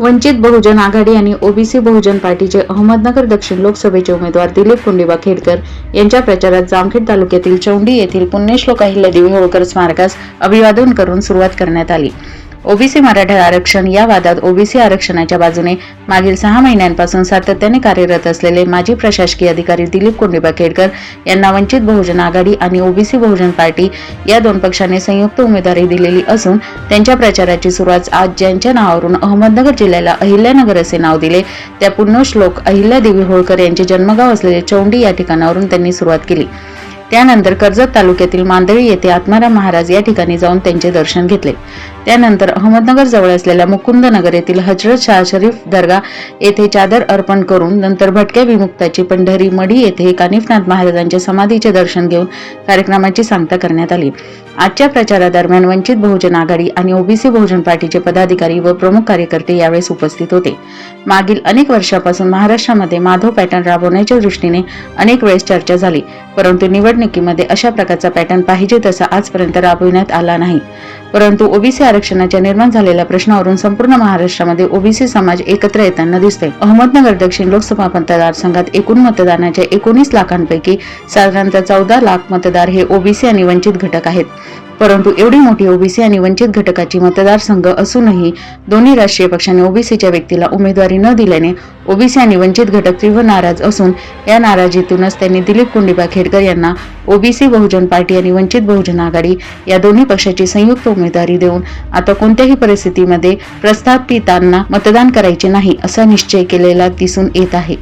वंचित बहुजन आघाडी आणि ओबीसी बहुजन पार्टीचे अहमदनगर दक्षिण लोकसभेचे उमेदवार दिलीप कुंडीबा खेडकर यांच्या प्रचारात जामखेड तालुक्यातील चौंडी येथील पुण्यश्लोक अहिल्यादेवी होळकर स्मारकास अभिवादन करून सुरुवात करण्यात आली. ओबीसी मराठा आरक्षण या वादात ओबीसी आरक्षणाच्या बाजूने मागील सहा महिन्यांपासून सातत्याने कार्यरत असलेले माजी प्रशासकीय अधिकारी दिलीप कोंडिबा खेडकर यांना वंचित बहुजन आघाडी आणि ओबीसी बहुजन पार्टी या दोन पक्षांनी संयुक्त उमेदवारी दिलेली असून त्यांच्या प्रचाराची सुरुवात आज ज्यांच्या नावावरून अहमदनगर जिल्ह्याला अहिल्यानगर असे नाव दिले त्या पुण्यश्लोक अहिल्यादेवी होळकर यांचे जन्मगाव असलेले चौंडी या ठिकाणावरून त्यांनी सुरुवात केली. त्यानंतर कर्जत तालुक्यातील मांदळी येथे आत्माराम महाराज या ठिकाणी जाऊन त्यांचे दर्शन घेतले. त्यानंतर अहमदनगर जवळ असलेल्या मुकुंदनगर येथील हजरत शाह शरीफ दर्गा येथे चादर अर्पण करून नंतर भटक्या विमुक्ताची पंढरी मढी येथे कानिफनाथ महाराजांच्या समाधीचे दर्शन घेऊन कार्यक्रमाची सांगता करण्यात आली. आजच्या प्रचारादरम्यान वंचित बहुजन आघाडी आणि ओबीसी बहुजन पार्टीचे पदाधिकारी व प्रमुख कार्यकर्ते यावेळेस उपस्थित होते. मागील अनेक वर्षापासून महाराष्ट्रामध्ये माधव पॅटर्न राबवण्याच्या दृष्टीने अनेक वेळेस चर्चा झाली परंतु निवड निवडणुकीमध्ये अशा प्रकारचा पॅटर्न पाहिजे तसा आजपर्यंत राबविण्यात आला नाही. परंतु ओबीसी आरक्षणाच्या निर्माण झालेल्या प्रश्नावरून संपूर्ण महाराष्ट्रामध्ये ओबीसी समाज एकत्र येताना दिसतोय. अहमदनगर दक्षिण लोकसभा मतदारसंघात एकूण मतदानाच्या एकोणीस लाखांपैकी साधारणतः चौदा लाख मतदार हे ओबीसी आणि वंचित घटक आहेत. परंतु एवढी मोठी ओबीसी आणि वंचित घटकाची मतदारसंघ असूनही दोन्ही राष्ट्रीय पक्षांनी ओबीसीच्या व्यक्तीला उमेदवारी न दिल्याने ओबीसी आणि वंचित घटक तीव्र नाराज असून या नाराजीतूनच त्यांनी दिलीप कुंडिबा खेडकर यांना ओबीसी बहुजन पार्टी आणि वंचित बहुजन आघाडी या दोन्ही पक्षाची संयुक्त उमेदवारी देऊन आता कोणत्याही परिस्थितीमध्ये प्रस्थापितांना मतदान करायचे नाही असा निश्चय केलेला दिसून येत आहे.